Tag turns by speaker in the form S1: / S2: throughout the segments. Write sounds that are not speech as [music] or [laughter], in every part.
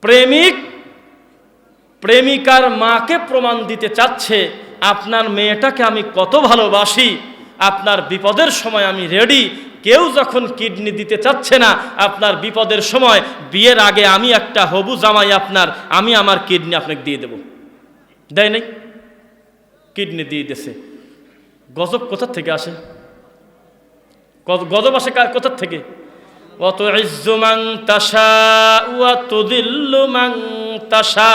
S1: প্রেমিক, প্রেমিকার মাকে প্রমাণ দিতে চাচ্ছে, আপনার মেয়েটাকে আমি কত ভালোবাসি, আপনার বিপদের সময় আমি রেডি কেউ যখন কিডনি দিতে চাচ্ছে না, আপনার বিপদের সময়, বিয়ের আগে আমি একটা হবু জামাই আপনার, আমি আমার কিডনি আপনাকে দিয়ে দেব। দেয় নাই? কিডনি দিয়ে দিয়েছে। গজব কোথার থেকে আসে? গজব আসে কোথার থেকে? ইজ্জু মাং তাসা ওয়া তুদিল্লু তাসা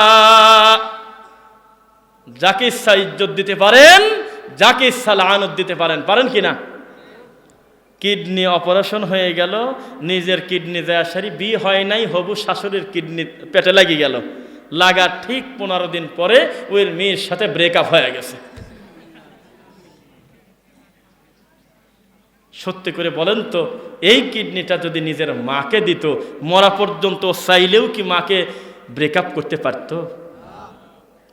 S1: যাকে ইচ্ছা ইজ্জত দিতে পারেন, যাকে ইচ্ছা লানত দিতে পারেন পারেন কি না কিডনি অপারেশন হয়ে গেল, নিজের কিডনি দেয়া সারি, বিয়ে হয় নাই, হবু শাশুড়ির কিডনি পেটে লাগিয়ে গেল। লাগার ঠিক পনেরো দিন পরে ওই মেয়ের সাথে ব্রেকআপ হয়ে গেছে। সত্যি করে বলেন তো, এই কিডনিটা যদি নিজের মাকে দিত, মরা পর্যন্ত চাইলেও কি মাকে ব্রেকআপ করতে পারত?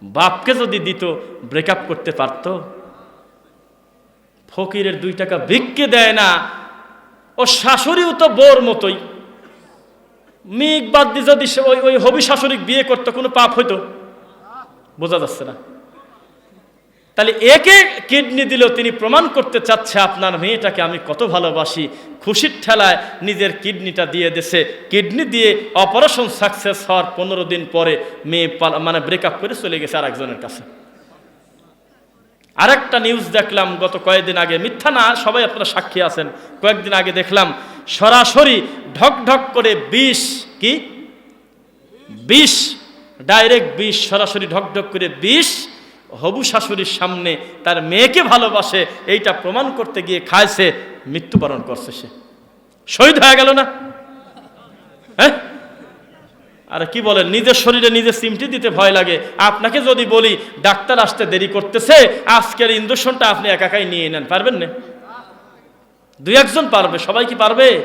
S1: বাপকে যদি দিত ব্রেকআপ করতে পারত? ফকিরের দুই টাকা ভিক্ষে দেয় না, ও শাশুড়িও তো বোর মতোই। মিক বাদ দিয়ে যদি ওই ওই হবি শাশুড়ি বিয়ে করতো, কোনো পাপ হইতো? বোঝা যাচ্ছে না। তাহলে একে কিডনি দিলেও তিনি প্রমাণ করতে চাচ্ছে, আপনার মেয়েটাকে আমি কত ভালোবাসি। খুশির ঠেলায় নিজের কিডনিটা দিয়ে দেছে কিডনি দিয়ে অপারেশন সাকসেস হওয়ার পনেরো দিন পরে মেয়ে মানে ব্রেকআপ করে চলে গেছে আরেকজনের কাছে। আরেকটা নিউজ দেখলাম, গত কয়েকদিন আগে। মিথ্যা না, সবাই আপনারা সাক্ষী আছেন। কয়েকদিন আগে দেখলাম, সরাসরি ঢক ঢক করে বিষ, কি? বিষ ডাইরেক্ট বিষ, সরাসরি ঢক ঢক করে বিষ হবু শাশুড়ির সামনে তার মেয়েকে ভালোবাসে, এইটা প্রমাণ করতে গিয়ে খাইছে মৃত্যুবরণ করছে সে। শহীদ হয়ে গেল না? হ্যাঁ? আর কি বলেন, নিজের শরীরে নিজে সিমটি দিতে ভয় লাগে। আপনাকে যদি বলি, ডাক্তার আসতে দেরি করতেছে, আজকের ইঞ্জেকশনটা আপনি একাকাই নিয়ে নেন, পারবেন না? দুই একজন পারবে, সবাই কি পারবে?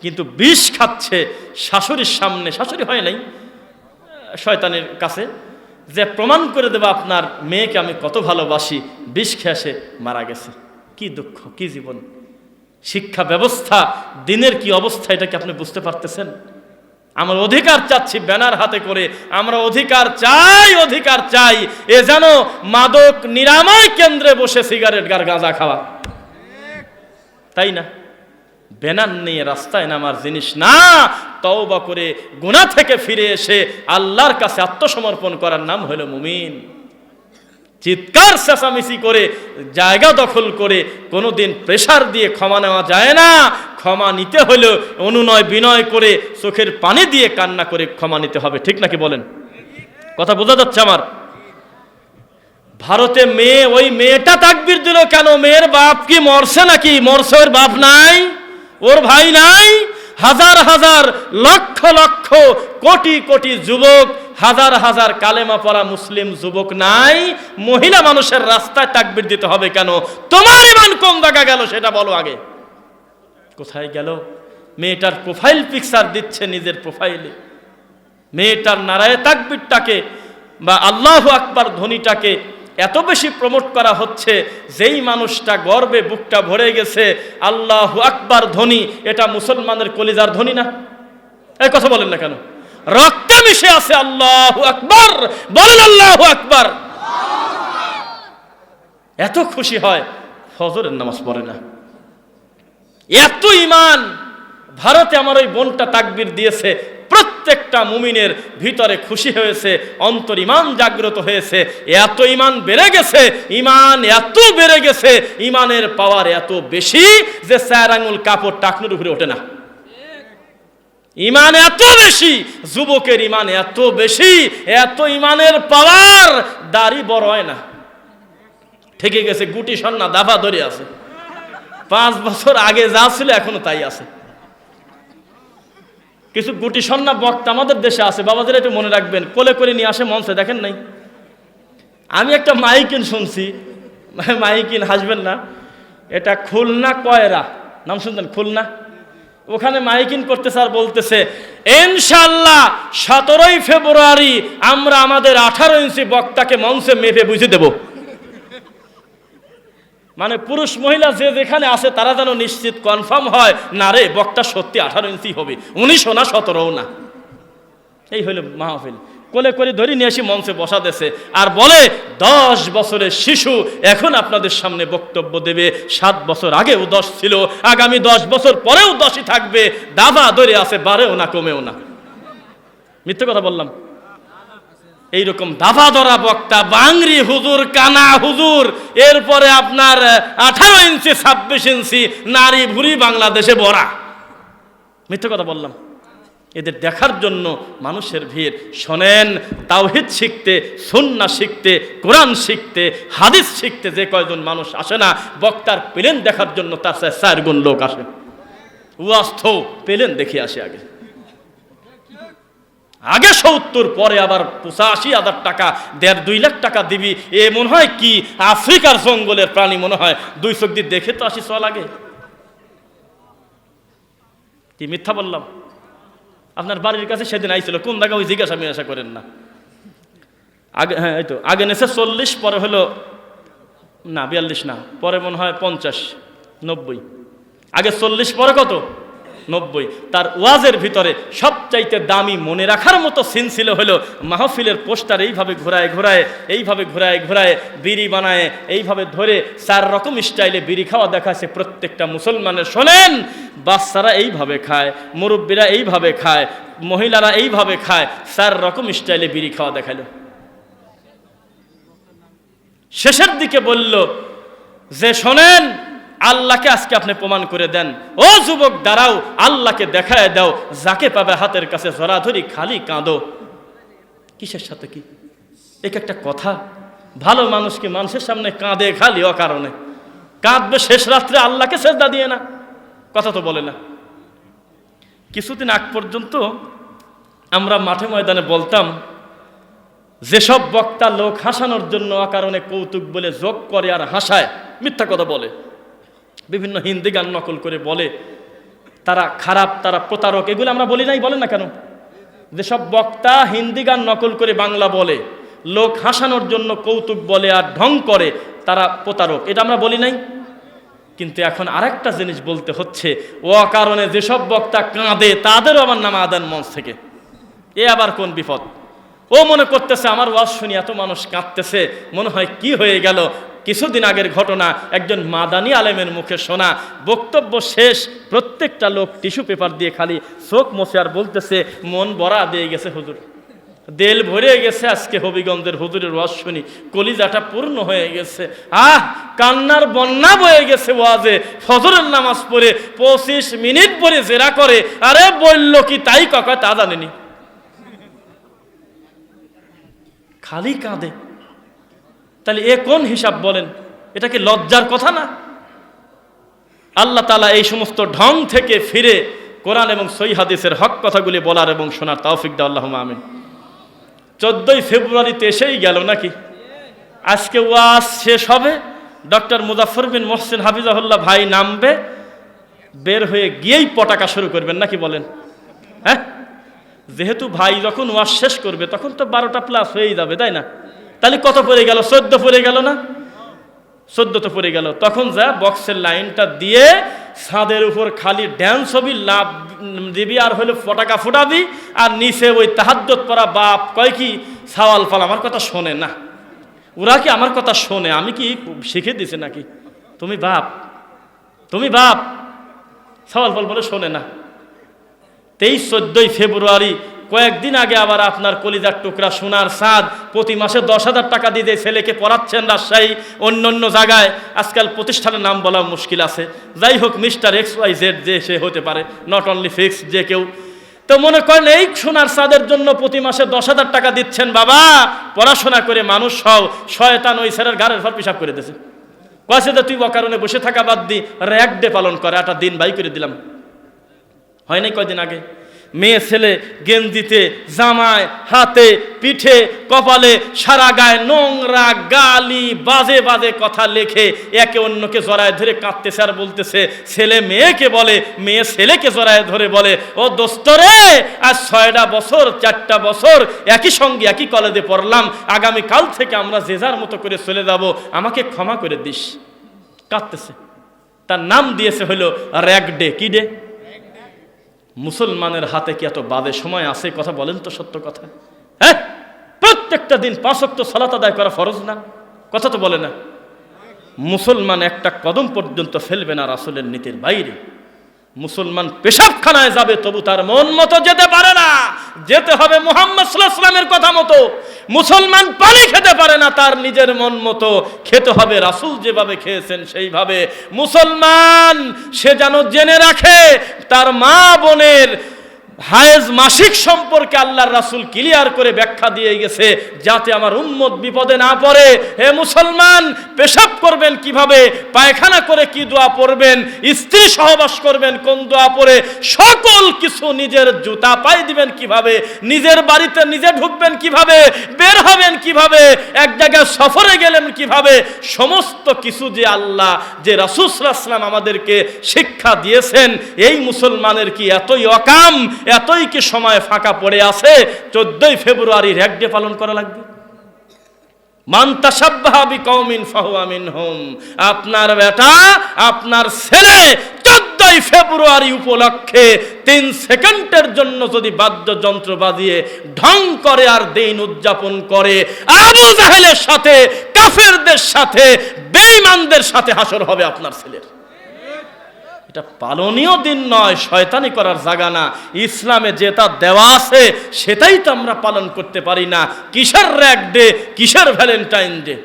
S1: কিন্তু বিষ খাচ্ছে শাশুড়ির সামনে, শাশুড়ি হয় নাই, শয়তানের কাছে। যে প্রমাণ করে দেবে আপনার মেয়েকে আমি কত ভালোবাসি, বিষ খেয়ে মারা গেছে। কি দুঃখ, কি জীবন? শিক্ষা ব্যবস্থা, দিনের কি অবস্থা, এটা কি আপনি বুঝতে পারতেছেন? আমরা অধিকার চাচ্ছি ব্যানার হাতে করে, আমরা অধিকার চাই অধিকার চাই, এ যেন মাদক নিরাময় কেন্দ্রে বসে সিগারেট গার গাঁজা খাওয়া। তাই না? ব্যানার নিয়ে রাস্তায় নামার জিনিস না, তওবা করে গুনাহ থেকে ফিরে এসে আল্লাহর কাছে আত্মসমর্পণ করার নাম হলো মুমিন। চিৎকার, চেঁচামেচি করে, জায়গা দখল করে কোনোদিন প্রেসার দিয়ে ক্ষমা নেওয়া যায় না। ক্ষমা নিতে হলে অনুনয় বিনয় করে চোখের পানি দিয়ে কান্না করে ক্ষমা নিতে হবে। ঠিক নাকি বলেন? কথা বোঝা যাচ্ছে আমার? ভারতে মেয়ে, ওই মেয়েটা তাকবির দিল কেন? মেয়ের বাপ কি মরছে নাকি? মরছে ওর বাপ নাই? ওর ভাই নাই। হাজার হাজার লক্ষ লক্ষ কোটি কোটি যুবক, হাজার হাজার কালেমা পড়া মুসলিম যুবক নাই। মহিলা মানুষের রাস্তায় তাকবির দিতে হবে কেন? তোমার ইমান কোন জায়গা গেল সেটা বলো আগে। কোথায় গেল? মেয়েটার প্রোফাইল পিকচার দিচ্ছে নিজের প্রোফাইলে মেয়েটার নারায় তাকবিরটাকে বা আল্লাহ আকবার ধ্বনিটাকে এত বেশি প্রমোট করা হচ্ছে, যেই মানুষটা গর্বে বুকটা ভরে গেছে, আল্লাহ আকবার ধ্বনি এটা মুসলমানের কলিজার ধ্বনি না? এই কথা বলেন না কেন? রক্তে মিশে আছে আল্লাহ আকবার, বলেন আল্লাহ আকবার। এত খুশি হয়, ফজরের নামাজ পড়ে না। এত ইমান ভারতে আমার ওই বোনটা তাকবির দিয়েছে প্রত্যেকটা মুমিনের ভিতরে খুশি হয়েছে, অন্তর ইমান জাগ্রত হয়েছে, এত ইমান বেড়ে গেছে, ইমান এত বেড়ে গেছে, ইমানের পাওয়ার এত বেশি যে চার আঙুল কাপড় টাকনুর উপরে ওঠে না। ইমান এত বেশি, যুবকের ইমান এত বেশি, এত ইমানের পাওয়ার দাড়ি বড় হয় না। ঠেকে গেছে, গুটি সন্না, দাফা ধরে আছে। পাঁচ বছর আগে যা ছিল এখনও তাই আছে। কিছু গুটি সন্না বক্তা আমাদের দেশে আছে, বাবাদের একটু মনে রাখবেন, কোলে করে নিয়ে আসে মঞ্চে, দেখেন নাই? আমি একটা মাইকিন শুনছি, [laughs] মাইকিন হাসবেন না, এটা খুলনা কয়রা? নাম শুনতেন খুলনা? ওখানে মাইকিন করতে স্যার বলতেছে ইনশাল্লাহ সতেরোই ফেব্রুয়ারি আমরা আমাদের আঠারো ইঞ্চি বক্তাকে মঞ্চে মেপে বুঝে দেব। মানে পুরুষ মহিলা যে যেখানে আছে, তারা যেন নিশ্চিত কনফার্ম হয়, না রে, বক্তা সত্যি আঠারো ইঞ্চি হবে, উনিশও না, সতেরোও না। এই হলো মাহফিল। কোলে করে ধরে নিয়ে এসে মঞ্চে বসা দেছে আর বলে, দশ বছরের শিশু এখন আপনাদের সামনে বক্তব্য দেবে। সাত বছর আগেও দশ ছিল, আগামী দশ বছর পরেও দশই থাকবে। দাবা ধরে আছে, বাড়েও না, কমেও না। মিথ্যে কথা বললাম। এইরকম দাবা ধরা বক্তা, বাংরি হুজুর, কানা হুজুর, এরপরে আপনার আঠারো ইঞ্চি, ছাব্বিশ ইঞ্চি নারী ভুরি বাংলাদেশে ভরা। মিথ্যে কথা বললাম। এদের দেখার জন্য মানুষের ভিড়। শোনেন, তাওহিদ শিখতে সন্না শিখতে, কোরআন শিখতে, হাদিস শিখতে যে কয়জন মানুষ আসে না, বক্তার পেলেন দেখার জন্য তার চার গুণ লোক আসে। ওয়াস্থ পেলেন দেখে আসে আগে। আগে সত্তর, পরে আবার পঁচাশি হাজার টাকা, দেড় দুই লাখ টাকা দিবি। এ মনে হয় কি? আফ্রিকার জঙ্গলের প্রাণী মনে হয়। দুই চোখ দিয়ে দেখে তো আসি, চল আগে। কি মিথ্যা বললাম? আপনার বাড়ির কাছে সেদিন আইছিল, কোন জায়গা ওই জিজ্ঞাসা মিজ্ঞাসা করেন না। আগে হ্যাঁ এই তো, আগে নেছে চল্লিশ, পরে হলো, না, বিয়াল্লিশ না, পরে মনে হয় পঞ্চাশ, নব্বই। আগে চল্লিশ, পরে কত? নব্বই। তার ওয়াজের ভিতরে সবচাইতে দামি মনে রাখার মতো সিন ছিল হলো মাহফিলের পোস্টার এইভাবে ঘোরায় ঘোরায়, এইভাবে ঘোরায় ঘোরায় বিড়ি বানায়, এইভাবে ধরে চার রকম স্টাইলে বিড়ি খাওয়া দেখাচ্ছে প্রত্যেকটা মুসলমানের শোনেন, বাচ্চারা এইভাবে খায়, মুরব্বীরা এইভাবে খায়, মহিলারা এইভাবে খায়, চার রকম স্টাইলে বিড়ি খাওয়া দেখাল। শেষের দিকে বলল, যে শোনেন আল্লাহকে আজকে আপনি প্রমাণ করে দেন। ও যুবক, দাঁড়াও, আল্লাহকে দেখায় দাও, যাকে পাবে হাতের কাছে জড়াধরি খালি কাঁদো। কিসের সাথে কি? এক একটা কথা। ভালো মানুষকে মানুষের সামনে কাঁদে খালি অকারণে? কাঁদবে শেষ রাত্রে আল্লাহকে সেজদা দিয়ে না? কথা তো বলে না। কিছুদিন আগ পর্যন্ত আমরা মাঠে ময়দানে বলতাম, যেসব বক্তা লোক হাসানোর জন্য অকারণে কৌতুক বলে যোগ করে আর হাসায়, মিথ্যা কথা বলে। বিভিন্ন হিন্দি গান নকল করে বলে, তারা খারাপ, তারা প্রতারক, এগুলো আমরা বলি নাই বলে না কেন? যেসব বক্তা হিন্দি গান নকল করে বাংলা বলে, লোক হাসানোর জন্য কৌতুক বলে আর ঢং করে, তারা প্রতারক, এটা আমরা বলি নাই? কিন্তু এখন আরেকটা জিনিস বলতে হচ্ছে, ও কারণে যেসব বক্তা কাঁদে, তাদেরও আমার নাম আদান মঞ্চ থেকে। এ আবার কোন বিপদ? ও মনে করতেছে, আমার ওয়াজ শুনি এত মানুষ কাঁদতেছে, মনে হয় কি হয়ে গেল? কিছুদিন আগের ঘটনা একজন মাদানি আলেমের মুখে শোনা। বক্তব্য শেষ, প্রত্যেকটা লোক টিস্যু পেপার দিয়ে খালি চোখ মোছে আর বলতেছে, মন বড়া দিয়ে গেছে হুজুর। দেল ভরে গেছে আজকে হবিগঞ্জের হুজুরের ওয়াজ শুনি। কলিজাটা পূর্ণ হয়ে গেছে। আহ, কান্নার বন্যা বয়ে গেছে ওয়াজে। ফজরের নামাজ পড়ে পঁচিশ মিনিট পরে জেরা করে। আরে বলল কি তাই কাকা তা জানেনি। খালি কাঁদে। তাহলে এ কোন হিসাব বলেন? এটা কি লজ্জার কথা না? আল্লাহ তালা এই সমস্ত ঢং থেকে ফিরে কোরআন এবং সই হাদিসের হক কথাগুলি বলার এবং শোনার তৌফিক দা আল্লাহ আমিন। চোদ্দই ফেব্রুয়ারিতে এসেই গেল নাকি? আজকে ওয়াজ শেষ হবে। ডক্টর মুজাফর বিন মোহসেন হাফিজাহুল্লাহ ভাই নামবে। বের হয়ে গিয়েই পটাকা শুরু করবেন নাকি বলেন? হ্যাঁ? যেহেতু ভাই যখন ওয়াজ শেষ করবে, তখন তো বারোটা প্লাস হয়েই যাবে, তাই না? তাহলে কত পড়ে গেল? চোদ্দ পড়ে গেল না? চোদ্দ তো পড়ে গেল। তখন যা বক্সের লাইনটা দিয়ে ছাদের উপর খালি ড্যান্স হবি লাভ দিবি আর হইলে ফটাকা ফুটাবি আর নিচে ওই তাহাদ্দত পরা বাপ কয় কি? সাওয়াল ফাল আমার কথা শোনে না। ওরা কি আমার কথা শোনে? আমি কি শিখে দিছে নাকি? তুমি বাপ। তুমি বাপ। সওয়াল ফল বলে শোনে না। তেইশ, চোদ্দই ফেব্রুয়ারি কয়েকদিন আগে আবার আপনার কলিজার টুকরা সোনার সাদ প্রতি মাসে দশ হাজার টাকা দিয়ে ছেলেকে পড়াচ্ছেন রাজশাহী, অন্য অন্য জায়গায়, আজকাল প্রতিষ্ঠানের নাম বলা মুশকিল আছে। যাই হোক, মিস্টার এক্স ওয়াই জেড যে সে হতে পারে নট অনলি ফিক্স যে কেউ। তো মনে করেন, এই সোনার সাদের জন্য প্রতি মাসে দশ হাজার টাকা দিচ্ছেন বাবা, পড়াশোনা করে মানুষ হও, শয়তান ওই স্যারের গাড়ের ফর পিসাব করে দিয়েছে। কয়েছে যে তুই অকারণে বসে থাকা বাদ দি র্যাক ডে পালন করে একটা দিন বাই করে দিলাম। হয় নাই কয়দিন আগে? মেয়ে ছেলে গেঞ্জিতে জামায়, হাতে, পিঠে, কপালে, সারা গায়ে নোংরা গালি, বাজে বাজে কথা লেখে, একে অন্যকে জড়ায় ধরে কাঁদতেছে আর বলতেছে, ছেলে মেয়েকে বলে, মেয়ে ছেলেকে জড়ায় ধরে বলে, ও দোস্তরে আজ ছয়টা বছর, চারটা বছর, একই সঙ্গে একই কলেজে পড়লাম, আগামী কাল থেকে আমরা যে যার মতো করে চলে যাব, আমাকে ক্ষমা করে দিস। কাঁদতেছে। তার নাম দিয়েছে হলো র্যাক ডে কি ডে? মুসলমানের হাতে কি এত বাদে সময় আছে? কথা বলেন তো, সত্য কথা। হ্যাঁ? প্রত্যেকটা দিন পাঁচ পাঁচক্ত সালাত আদায় করা ফরজ না? কথা তো বলে না। মুসলমান একটা কদম পর্যন্ত ফেলবে না রাসুলের নীতির বাইরে। মুসলমান পেশাবখানায় যাবে, তবু তার মন মতো যেতে পারে না। যেতে হবে মোহাম্মদ সাল্লাহামের কথা মতো। মুসলমান পানি খেতে পারে না, তার নিজের মন মতো। খেতে হবে, রাসুল যেভাবে খেয়েছেন সেইভাবে। মুসলমান সে যেন জেনে রাখে, তার মা বোনের হায়েজ মাসিক সম্পর্কে আল্লাহর রাসুল ক্লিয়ার করে ব্যাখ্যা দিয়ে গেছে, যাতে আমার উম্মত বিপদে না পড়ে। হে মুসলমান, পেশাব করবেন কীভাবে? পায়খানা করে কি দোয়া পড়বেন? স্ত্রী সহবাস করবেন কোন দোয়া পড়ে? সকল কিছু নিজের জুতা পাই দিবেন কীভাবে? নিজের বাড়িতে নিজে ঢুকবেন কীভাবে? বের হবেন কীভাবে? এক জায়গায় সফরে গেলেন কীভাবে? সমস্ত কিছু যে আল্লাহ, যে রাসুসলাম আমাদেরকে শিক্ষা দিয়েছেন, এই মুসলমানের কি এতই অকাম? এতই কি সময় ফাঁকা পড়ে আছে? চোদ্দই ফেব্রুয়ারির এক ডে পালন করা লাগবে। মান্তাসাব্বাহাবি কৌমিন ফাহুয়ামিন হোম আপনার বেটা, আপনার ছেলে চোদ্দই ফেব্রুয়ারি উপলক্ষে তিন সেকেন্ডের জন্য যদি বাদ্যযন্ত্র বাজিয়ে ঢং করে আর দিন উদযাপন করে, আবু জাহেলের সাথে, কাফেরদের সাথে, বেঈমানদের সাথে হাসর হবে আপনার ছেলের। এটা পালনীয় দিন নয়, শয়তানি করার জায়গা না। ইসলামে যেটা দেওয়া আছে, সেটাই তো আমরা পালন করতে পারি না। কিসের র্যাক ডে, কিসের ভ্যালেন্টাইন ডে?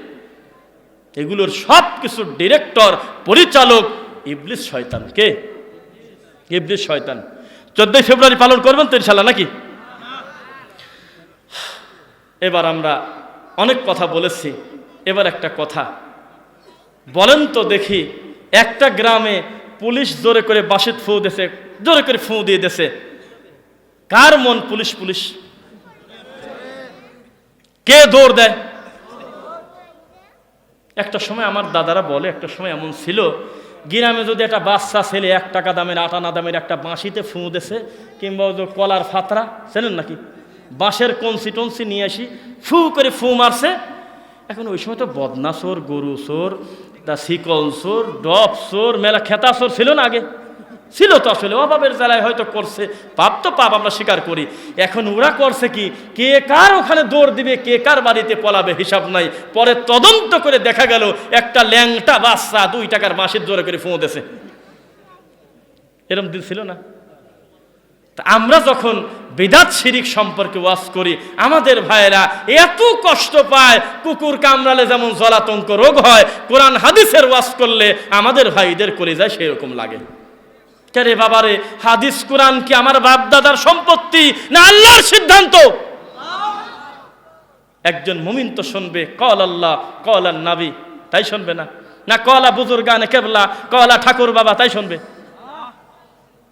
S1: এগুলোর সব কিছুর ডিরেক্টর, পরিচালক ইবলিস শয়তান। কে? ইবলিস শয়তান। চোদ্দই ফেব্রুয়ারি পালন করবেন তো ইনশাল্লাহ নাকি? এবার আমরা অনেক কথা বলেছি। এবার একটা কথা। বলেন তো দেখি, একটা গ্রামে পুলিশ জোরে করে বাসিত ফু দিয়েছে, জোরে করে ফু দিয়ে দিয়েছে। কার মন পুলিশ পুলিশ? কে দৌড় দেয়? একটা সময় আমার দাদারা বলে, একটা সময় এমন ছিল, গ্রামে যদি একটা বাচ্চা ছেলে এক টাকা দামের আটানা দামের একটা বাঁশিতে ফু দেছে কিংবা ওই কলার ফাতরা চেনেন নাকি? বাঁশের কনসি টনসি নিয়ে আসি, ফু করে ফু মারছে। এখন ওই সময় তো বদনা গরু চোর তা শিকল চোর ডপ চোর, মেলা খেতা চোর ছিল না আগে? ছিল তো আসলে, অভাবের জ্বালায় হয়তো করছে। পাপ তো পাপ, আমরা স্বীকার করি। এখন ওরা করছে কি? কে কার ওখানে দৌড় দিবে, কে কার বাড়িতে পলাবে হিসাব নাই। পরে তদন্ত করে দেখা গেল, একটা ল্যাংটা বাচ্চা দুই টাকার মাসের জোরে করে ফুঁ দেছে এরম দিন ছিল না? তা আমরা যখন বেদাত শিরিক সম্পর্কে ওয়াজ করি, আমাদের ভাইয়েরা এত কষ্ট পায়, কুকুর কামড়ালে যেমন জলাতঙ্ক রোগ হয়, কোরআন হাদিসের ওয়াজ করলে আমাদের ভাইদের করে যায় সেরকম লাগে। রে বাবারে হাদিস, কোরআন কি আমার বাপ দাদার সম্পত্তি না আল্লাহর সিদ্ধান্ত? একজন মুমিন তো শুনবে, কল আল্লাহ, কল আর নাবি, তাই শুনবে না? না কলা বুজুর্গানে কেবলা, কলা ঠাকুর বাবা, তাই শুনবে?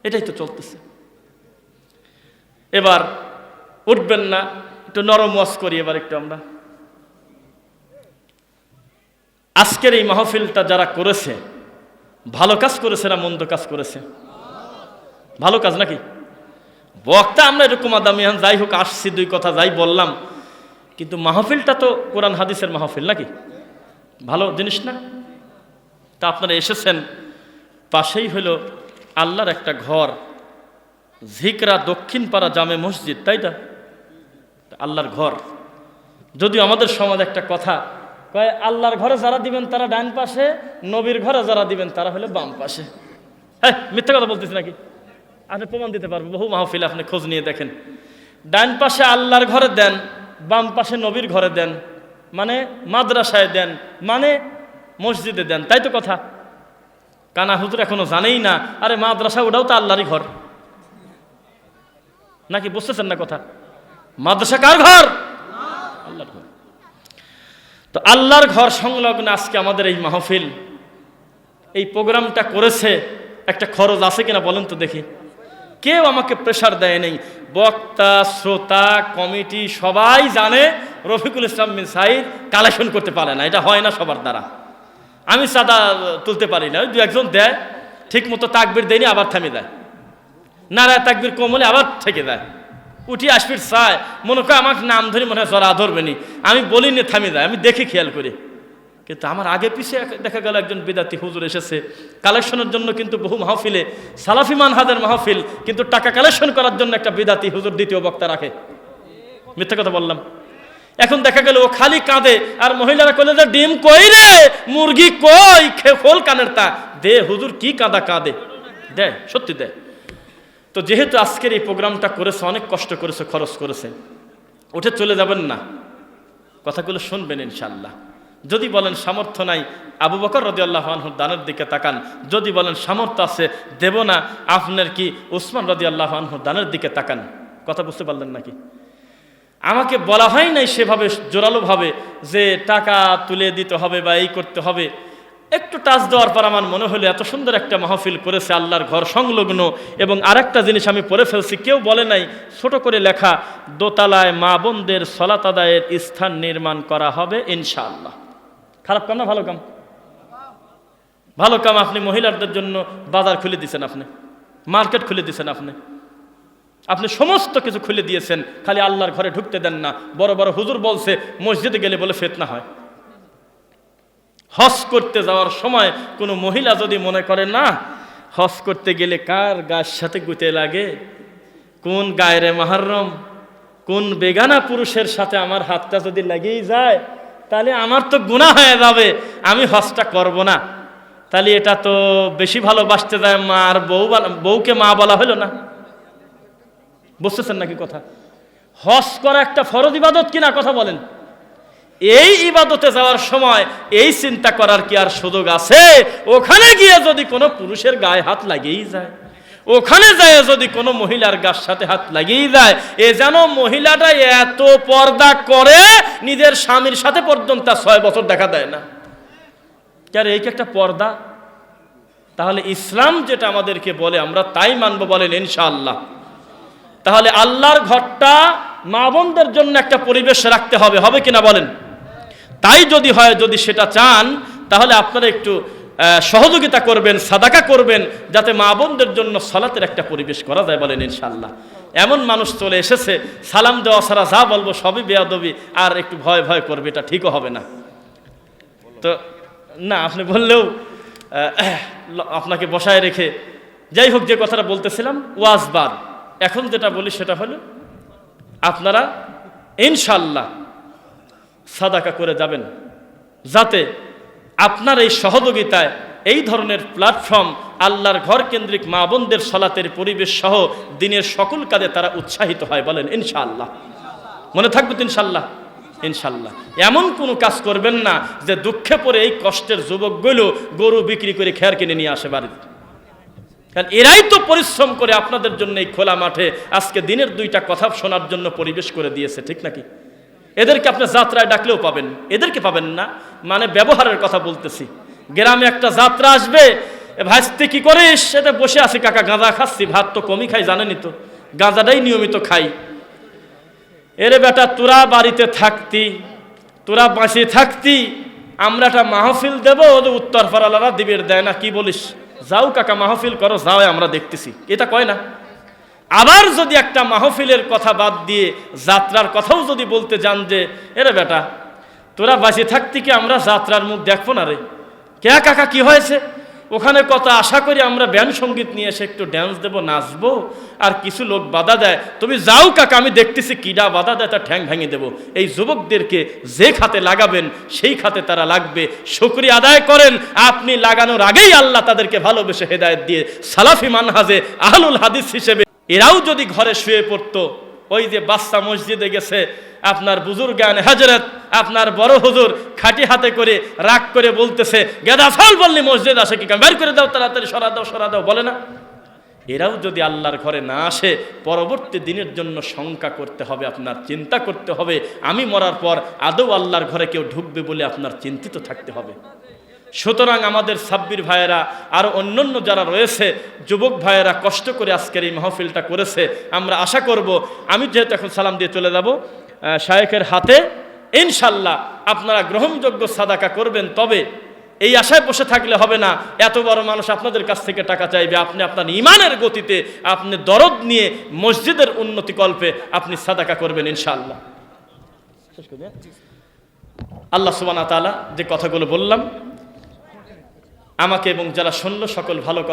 S1: এটাই তো চলতেছে। এবার উঠবেন না, একটু নরম ওয়াজ করি এবার একটু আমরা। আজকের এই মাহফিলটা যারা করেছে, ভালো কাজ করেছে না মন্দ কাজ করেছে? ভালো কাজ নাকি? বক্তা আমরা এরকম আদামিয়ান যাই হোক, আসছি, দুই কথা যাই বললাম, কিন্তু মাহফিলটা তো কোরআন হাদিসের মাহফিল নাকি? ভালো জিনিস না? তা আপনারা এসেছেন, পাশেই হলো আল্লাহর একটা ঘর ঝিকরা দক্ষিণ পাড়া জামে মসজিদ, তাই তো? আল্লাহর ঘর। যদিও আমাদের সমাজ একটা কথা কয়, আল্লাহর ঘরে যারা দিবেন তারা ডান পাশে, নবীর ঘরে যারা দিবেন তারা হলে বাম পাশে। হ্যাঁ মিথ্যা কথা বলতেছি নাকি? আপনি প্রমাণ দিতে পারবেন বহু মাহফিল আপনি খোঁজ নিয়ে দেখেন। ডান পাশে আল্লাহর ঘরে দেন, বাম পাশে নবীর ঘরে দেন মানে মাদ্রাসায় দেন মানে মসজিদে দেন, তাই তো কথা? কানা হুজুর এখনও জানেই না, আরে মাদ্রাসা ওটাও তো আল্লাহরই ঘর। নাকি বুঝতেছেন না কথা? মাদ্রাসা কার ঘর? আল্লাহর ঘর। তো আল্লাহর ঘর সংলগ্ন আজকে আমাদের এই মাহফিল, এই প্রোগ্রামটা করেছে একটা খরচ আছে কিনা বলেন তো দেখি। কেউ আমাকে প্রেশার দেয় নেই। বক্তা, শ্রোতা, কমিটি সবাই জানে রফিকুল ইসলাম বিন সাইদ কালেকশন করতে পারে না। এটা হয় না সবার দ্বারা। আমি চাঁদা তুলতে পারি না। দু একজন দেয় ঠিক মতো তাকবির দেয়নি, আবার থামিয়ে দেয়। নারায় তাকবির কমলে আবার থেকে দেয়। উঠি আসবির চায় মনে করে আমাকে নাম ধরে মনে হয় জরা ধরবে নি। আমি বলিনি থামিয়ে দেয়, আমি দেখে খেয়াল করি। কিন্তু আমার আগে পিছিয়ে দেখা গেল একজন বিদাতি হুজুর এসেছে। কালেকশনের জন্য কিন্তু বহু মাহফিলে, সালাফি মানহাদের মাহফিল, কিন্তু টাকা কালেকশন করার জন্য একটা বিদাতি হুজুর দ্বিতীয় বক্তা রাখে। মিথ্যে কথা বললাম। এখন দেখা গেল ও খালি কাঁদে, আর মহিলারা কইলে যে, ডিম কই রে? মুরগি কই? খোল কানের তা দে, হুজুর কি কাঁদা কাঁদে। দে, সত্যি দে। তো যেহেতু আজকের এই প্রোগ্রামটা করেছে, অনেক কষ্ট করেছে, খরচ করেছে, উঠে চলে যাবেন না। কথাগুলো শুনবেন ইনশাল্লাহ যদি বলেন সামর্থ্য নাই, আবু বকর রদি আল্লাহ দানের দিকে তাকান। যদি বলেন সামর্থ্য আছে, দেব না, আপনার কি উসমান রদি আল্লাহ দানের দিকে তাকান। কথা বুঝতে পারলেন নাকি? আমাকে বলা হয় নাই সেভাবে জোরালোভাবে যে টাকা তুলে দিতে হবে বা এই করতে হবে। একটু টাচ দেওয়ার পর আমার মনে হলো এত সুন্দর একটা মাহফিল করেছে আল্লাহর ঘর সংলগ্ন এবং আরেকটা জিনিস আমি পড়ে ফেলছি, কেউ বলে নাই, ছোট করে লেখা, দোতলায় মা বোনদের সলাত আদায়ের স্থান নির্মাণ করা হবে ইনশাআল্লাহ। খারাপ কাম না ভালো কাম? ভালো কাম আপনি মহিলাদের জন্য বাজার খুলে দিয়েছেন আপনি, মার্কেট খুলে দিয়েছেন আপনি। আপনি সমস্ত কিছু খুলে দিয়েছেন, খালি আল্লাহর ঘরে ঢুকতে দেন না। বড় বড় হুজুর বলছে, মসজিদে গেলে বলে ফেতনা হয়। হজ করতে যাওয়ার সময় কোনো মহিলা যদি মনে করে, না হজ করতে গেলে কার গায়ের সাথে গুতে লাগে? কোন গায়ের মাহারম? কোন বেগানা পুরুষের সাথে আমার হাতটা যদি লাগেই যায়, তাহলে আমার তো গুণা হয়ে যাবে, আমি হজটা করব না। তাহলে এটা তো বেশি ভালোবাসতে যায় মা আর বউ বউকে মা বলা হলো না? বুঝতেছেন নাকি কথা? হজ করা একটা ফরজ ইবাদত কিনা? কথা বলেন। এই ইবাদতে যাওয়ার সময় এই চিন্তা করার কি আর সুযোগ আছে? ওখানে গিয়ে যদি কোনো পুরুষের গায়ে হাত লাগেই যায়, ওখানে যায় যদি কোনো মহিলার গার সাথে হাত লাগেই যায়, এ যেন মহিলাটা এত পর্দা করে নিজের স্বামীর সাথে পর্যন্ত ছয় বছর দেখা দেয় না। কেন এই কি একটা পর্দা? তাহলে ইসলাম যেটা আমাদেরকে বলে, আমরা তাই মানবো বলেন ইনশাআল্লাহ। তাহলে আল্লাহর ঘরটা মা বোনদের জন্য একটা পরিবেশ রাখতে হবে হবে কিনা বলেন? তাই যদি হয়, যদি সেটা চান, তাহলে আপনারা একটু সহযোগিতা করবেন, সাদাকা করবেন, যাতে মা বোনদের জন্য সালাতের একটা পরিবেশ করা যায় বলেন ইনশাল্লাহ এমন মানুষ চলে এসেছে, সালাম দেওয়া ছাড়া যা বলব সবই বেয়াদবি, আর একটু ভয় ভয় করবে, এটা ঠিকও হবে না। তো, না, আপনি বললেও আপনাকে বসায় রেখে, যাই হোক যে কথাটা বলতেছিলাম ওয়াজবাদ এখন যেটা বলি সেটা হলো, আপনারা ইনশাল্লাহ সাদাকা করে যাবেন। যাতে আপনার এই সহযোগিতায় এই ধরনের প্ল্যাটফর্ম আল্লাহর ঘর কেন্দ্রিক মা বোনদের সলাতের পরিবেশ সহ দিনের সকল কাজে তারা উৎসাহিত হয় বলেন, ইনশাআল্লাহ। মনে থাকবে তো ইনশাল্লাহ ইনশাল্লাহ এমন কোনো কাজ করবেন না যে দুঃখে পড়ে এই কষ্টের যুবকগুলো গরু বিক্রি করে খেয়ার কিনে নিয়ে আসে বাড়িতে। কারণ এরাই তো পরিশ্রম করে আপনাদের জন্য এই খোলা মাঠে আজকে দিনের দুইটা কথা শোনার জন্য পরিবেশ করে দিয়েছে, ঠিক নাকি? এদেরকে আপনি যাত্রায় ডাকলেও পাবেন। এদেরকে পাবেন না। মানে ব্যবহারের কথা বলতেছি। গ্রামে একটা যাত্রা আসবে ভাজতে কি করিস? সেটা বসে আছি, কাকা, গাঁজা খাচ্ছি, ভাত তো কমই খাই, জানেনই তো। গাঁজাটাই নিয়মিত খাই। এরে বেটা, তোরা বাড়িতে থাকতি, তোরা বাঁচিয়ে থাকতি, আমরা একটা মাহফিল দেবো ওদের উত্তর পাড়ালারা দিবের দেয় না, কি বলিস? যাও কাকা, মাহফিল করো যাও আমরা দেখতেছি। এটা কয় না? আবার যদি একটা মাহফিলের কথা বাদ দিয়ে যাত্রার কথাও যদি বলতে যান যে, এরে বেটা, তোরা বাঁচিয়ে থাকতে কি আমরা যাত্রার মুখ দেখব না রে? কে কাকা কি হয়েছে? ওখানে কত আশা করি আমরা ব্যান সংগীত নিয়ে এসে একটু ড্যান্স দেবো, নাচবো, আর কিছু লোক বাধা দেয়। তুমি যাও কাকা, আমি দেখতেছি কিডা বাধা দেয় তার ঠ্যাং ভেঙে দেবো। এই যুবকদেরকে যে খাতে লাগাবেন, সেই খাতে তারা লাগবে। শুক্রিয়া আদায় করেন, আপনি লাগানোর আগেই আল্লাহ তাদেরকে ভালোবেসে হেদায়েত দিয়ে সালাফি মানহাজে আহলুল হাদিস হিসেবে এরাও যদি ঘরে শুয়ে পড়তো, ওই যে বাচ্চা মসজিদে গেছে, আপনার বুজুর্গান হাজরত, আপনার বড় হুজুর খাটি হাতে করে রাগ করে বলতেছে, গেদা ফল বললি, মসজিদ আসে কি বের করে দাও, তাড়াতাড়ি সরা দাও সরা দাও, বলে না। এরাও যদি আল্লাহর ঘরে না আসে, পরবর্তী দিনের জন্য শঙ্কা করতে হবে, আপনার চিন্তা করতে হবে। আমি মরার পর আদৌ আল্লাহর ঘরে কেউ ঢুকবে বলে আপনার চিন্তিত থাকতে হবে। সুতরাং আমাদের সাব্বির ভাইয়েরা আরও অন্যান্য যারা রয়েছে যুবক ভাইয়েরা কষ্ট করে আজকের এই মাহফিলটা করেছে আমরা আশা করব আমি যেহেতু এখন সালাম দিয়ে চলে যাব আহ, শায়েখের হাতে ইনশাল্লাহ আপনারা গ্রহণযোগ্য সাদাকা করবেন তবে এই আশায় বসে থাকলে হবে না এত বড় মানুষ আপনাদের কাছ থেকে টাকা চাইবে আপনি আপনার ইমানের গতিতে আপনি দরদ নিয়ে মসজিদের উন্নতি কল্পে আপনি সাদাকা করবেন ইনশাল্লাহ? আল্লাহ সুবানা তালা যে কথাগুলো বললাম আমাকে এবং যারা শুনল সকল ভালো